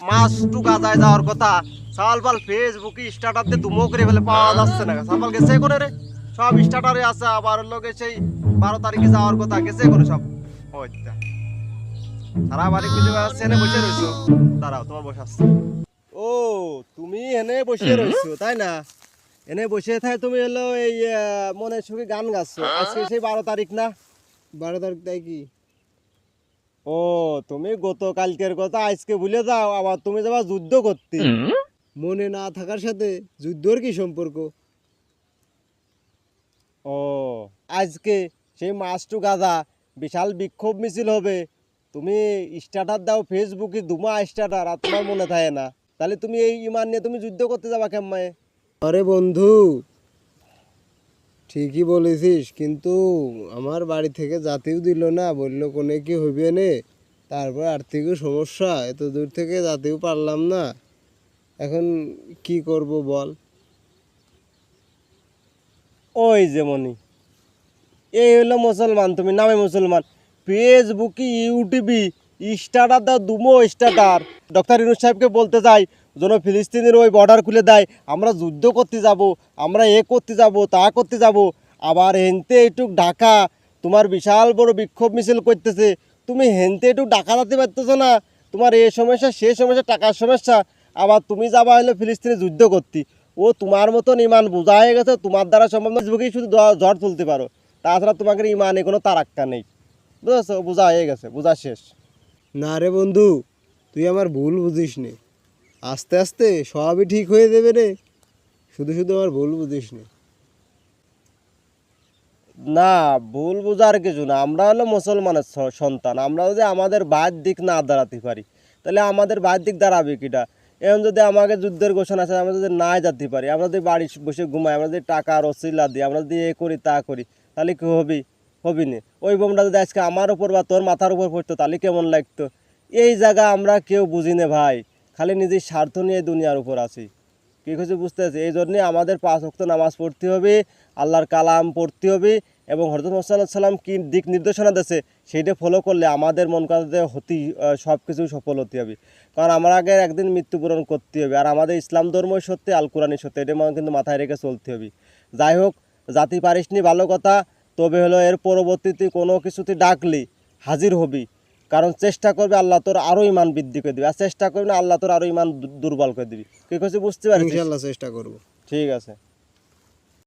মাস two গাজায় যাওয়ার কথা। সাল পাল ফেসবুকে স্টার্টার দিয়ে দুমো করে ফেলে পাওয়া যাচ্ছে না সাল পাল গেছে করে রে? সব স্টার্টারে আছে আবার লোকে সেই বারো তারিখে যাওয়ার কথা গেছে করে সব? ওইটা সারা বাড়ি খুঁজে বসে রয়েছো দাঁড়াও তোমার বসে আসছে। ও তুমি এনে বসে রয়েছো তাই না? এনে বসে থাকে তুমি হলো এই মনের সুখে গান গাচ্ছো। আজকে সেই বারো তারিখ না? বারো তারিখ তাই কি? ও তুমি গতকালকের কথা আজকে ভুলে যাও আবার তুমি যাবা যুদ্ধ করতে। মনে না থাকার সাথে যুদ্ধর কি সম্পর্ক? ও আজকে সেই মাস্টু গাদা বিশাল বিক্ষোভ মিছিল হবে। তুমি স্টার্টার দাও ফেসবুকে দুমা স্টার্টার আর তোমার মনে থাকে না। তাহলে তুমি এই ইমান নিয়ে তুমি যুদ্ধ করতে যাবা কেমন? আরে বন্ধু ঠিকই বলেছিস কিন্তু আমার বাড়ি থেকে জাতিও দিল না বলল কোনে কি হইবে নে? তারপর আর্থিক সমস্যা, এত দূর থেকে যাতেও পারলাম না। এখন কি করব বল? ওই যেমনই এই হলো মুসলমান, তুমি নামে মুসলমান। ফেসবুকে ইউটিউবে স্টার্টার দা দুমো স্টার্টার ডক্টর ইনুস সাহেবকে বলতে চাই যেন ফিলিস্তিনের ওই বর্ডার খুলে দেয়, আমরা যুদ্ধ করতে যাব, আমরা এ করতে যাব, তা করতে যাব। আবার হেনতে একটু ঢাকা, তোমার বিশাল বড় বিক্ষোভ মিছিল করতেছে। তুমি হেনতে একটু ডাকা দিতে পারতেছো না? তোমার এই সমস্যা সে সমস্যা, টাকার সমস্যা। আবার তুমি যাবা হলো ফিলিস্তিনে যুদ্ধ করতে। ও তোমার মতন ইমান বোঝা হয়ে গেছে, তোমার দ্বারা সম্ভব না ফেসবুকেই শুধু ঝড় তুলতে পারো। তাছাড়া তোমাকে ইমানে কোনো তারাক্কা নেই। বুঝেছ? বোঝা হয়ে গেছে, বোঝা শেষ। না রে বন্ধু, তুই আমার ভুল বুঝিস নে আস্তে আস্তে সবই ঠিক হয়ে যাবে রে। শুধু শুধু আমার ভুল বুঝিস নে না, ভুল বোঝার কিছু না। আমরা হলো মুসলমানের সন্তান। আমরা যদি আমাদের বাইর দিক না দাঁড়াতে পারি, তাহলে আমাদের বাইর দিক দাঁড়াবে কিটা? এখন যদি আমাকে যুদ্ধের ঘোষণা আছে, আমরা যদি না যেতে পারি, আমরা যদি বাড়ি বসে ঘুমাই, আমরা যদি টাকা, রসিলা দিই, আমরা যদি এ করি, তা করি, তাহলে কি হবি? হবি নি। ওই বোমটা যদি আজকে আমার উপর বা তোর মাথার উপর পড়তো, তাহলে কেমন লাগতো? এই জায়গা আমরা কেউ বুঝি না ভাই। খালি নিজের স্বার্থ নিয়ে দুনিয়ার উপর আছি। কি কিছু বুঝতে পারছি এই জন্যে আমাদের পাঁচ ওয়াক্ত নামাজ পড়তে হবে, আল্লাহর কালাম পড়তে হবে এবং হরদম সাল্লাম কি দিক নির্দেশনা দিয়েছে সেইটা ফলো করলে আমাদের মন কাছে হতি সব কিছু সফল হতে হবে। কারণ আমরা আগে একদিন মৃত্যুবরণ করতে হবে আর আমাদের ইসলাম ধর্মই সত্যি আল কোরআনই সত্যি এটা মানে কিন্তু মাথায় রেখে চলতে হবে। যাই হোক জাতি পারিসনি ভালো কথা তবে হলো এর পরবর্তীতে কোনো কিছুতে ডাকলি হাজির হবি। কারণ চেষ্টা করবে আল্লাহ তোর আরও ইমান বৃদ্ধি করে দিবে আর চেষ্টা করবে না আল্লাহ তোর আরও ইমান দুর্বল করে দিবি। কি কিছু বুঝতে পারছিস? ইনশাল্লাহ চেষ্টা করব। ঠিক আছে।